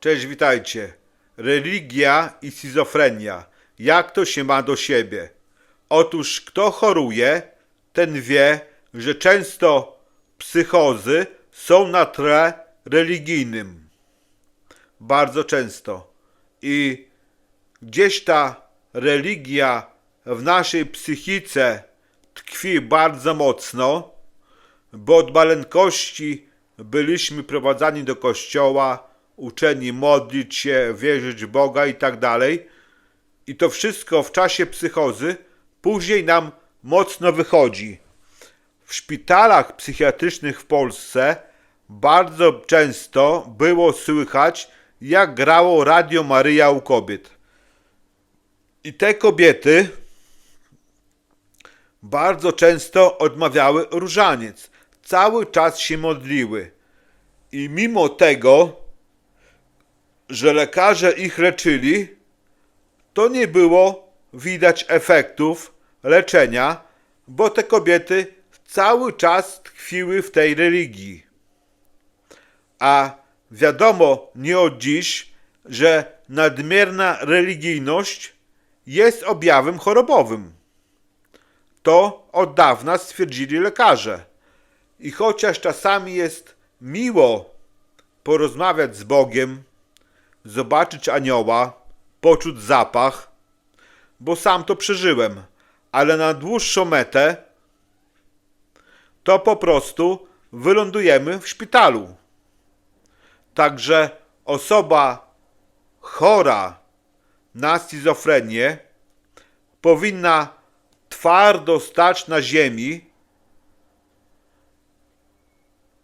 Cześć, witajcie. Religia i schizofrenia. Jak to się ma do siebie? Otóż kto choruje, ten wie, że często psychozy są na tle religijnym. Bardzo często. I gdzieś ta religia w naszej psychice tkwi bardzo mocno, bo od maleńkości byliśmy prowadzani do kościoła, uczeni modlić się, wierzyć w Boga i tak dalej. I to wszystko w czasie psychozy później nam mocno wychodzi. W szpitalach psychiatrycznych w Polsce bardzo często było słychać, jak grało Radio Maryja u kobiet. I te kobiety bardzo często odmawiały różaniec. Cały czas się modliły. I mimo tego, że lekarze ich leczyli, to nie było widać efektów leczenia, bo te kobiety cały czas tkwiły w tej religii. A wiadomo nie od dziś, że nadmierna religijność jest objawem chorobowym. To od dawna stwierdzili lekarze. I chociaż czasami jest miło porozmawiać z Bogiem, zobaczyć anioła, poczuć zapach, bo sam to przeżyłem, ale na dłuższą metę to po prostu wylądujemy w szpitalu. Także osoba chora na schizofrenię powinna twardo stać na ziemi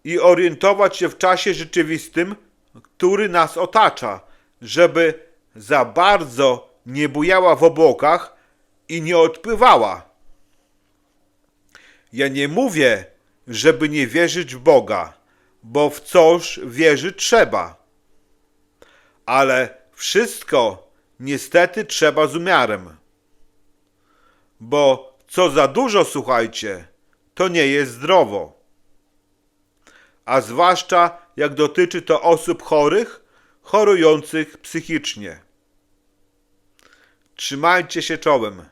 i orientować się w czasie rzeczywistym, który nas otacza, żeby za bardzo nie bujała w obłokach i nie odpływała. Ja nie mówię, żeby nie wierzyć w Boga, bo w coś wierzyć trzeba. Ale wszystko niestety trzeba z umiarem. Bo co za dużo, słuchajcie, to nie jest zdrowo. A zwłaszcza jak dotyczy to osób chorych, chorujących psychicznie. Trzymajcie się czołem.